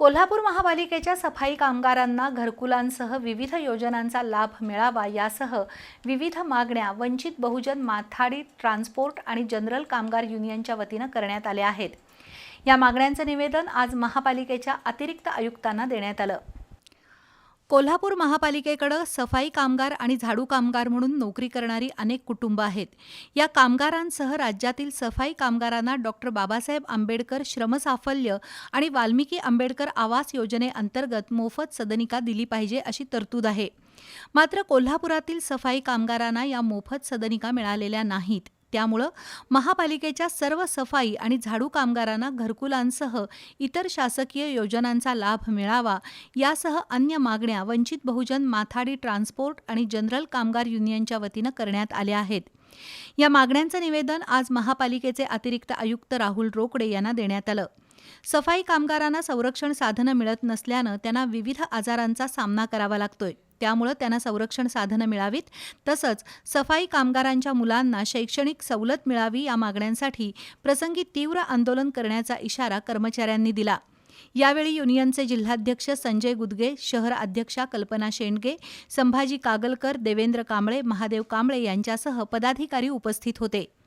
कोल्हापूर महापालिकेच्या सफाई कामगारांना घरकुलांसह विविध योजनांचा लाभ मिळावा यासह विविध मागण्या वंचित बहुजन माथाडी ट्रान्सपोर्ट आणि जनरल कामगार युनियनच्या वतीनं करण्यात आल्या आहेत. या मागण्यांचं निवेदन आज महापालिकेच्या अतिरिक्त आयुक्तांना देण्यात आलं. कोल्हापूर महापालिकेकडं सफाई कामगार आणि झाडू कामगार म्हणून नोकरी करणारी अनेक कुटुंबं आहेत. या कामगारांसह राज्यातील सफाई कामगारांना डॉक्टर बाबासाहेब आंबेडकर श्रमसाफल्य आणि वाल्मिकी आंबेडकर आवास योजनेअंतर्गत मोफत सदनिका दिली पाहिजे अशी तरतूद आहे. मात्र कोल्हापुरातील सफाई कामगारांना या मोफत सदनिका मिळालेल्या नाहीत. त्यामुळं महापालिकेच्या सर्व सफाई आणि झाडू कामगारांना घरकुलांसह इतर शासकीय योजनांचा लाभ मिळावा यासह अन्य मागण्या वंचित बहुजन माथाडी ट्रान्सपोर्ट आणि जनरल कामगार युनियनच्या वतीनं करण्यात आल्या आहेत. या मागण्यांचं निवेदन आज महापालिकेचे अतिरिक्त आयुक्त राहुल रोकडे यांना देण्यात आलं. सफाई कामगारांना संरक्षण साधनं मिळत नसल्यानं त्यांना विविध आजारांचा सामना करावा लागतोय. त्यामुळं त्यांना संरक्षण साधनं मिळावीत. तसंच सफाई कामगारांच्या मुलांना शैक्षणिक सवलत मिळावी या मागण्यांसाठी प्रसंगी तीव्र आंदोलन करण्याचा इशारा कर्मचाऱ्यांनी दिला. यावेळी युनियनचे जिल्हाध्यक्ष संजय गुदगे शहर अध्यक्षा कल्पना शेंडगे संभाजी कागलकर देवेंद्र कांबळे महादेव कांबळे यांच्यासह पदाधिकारी उपस्थित होते.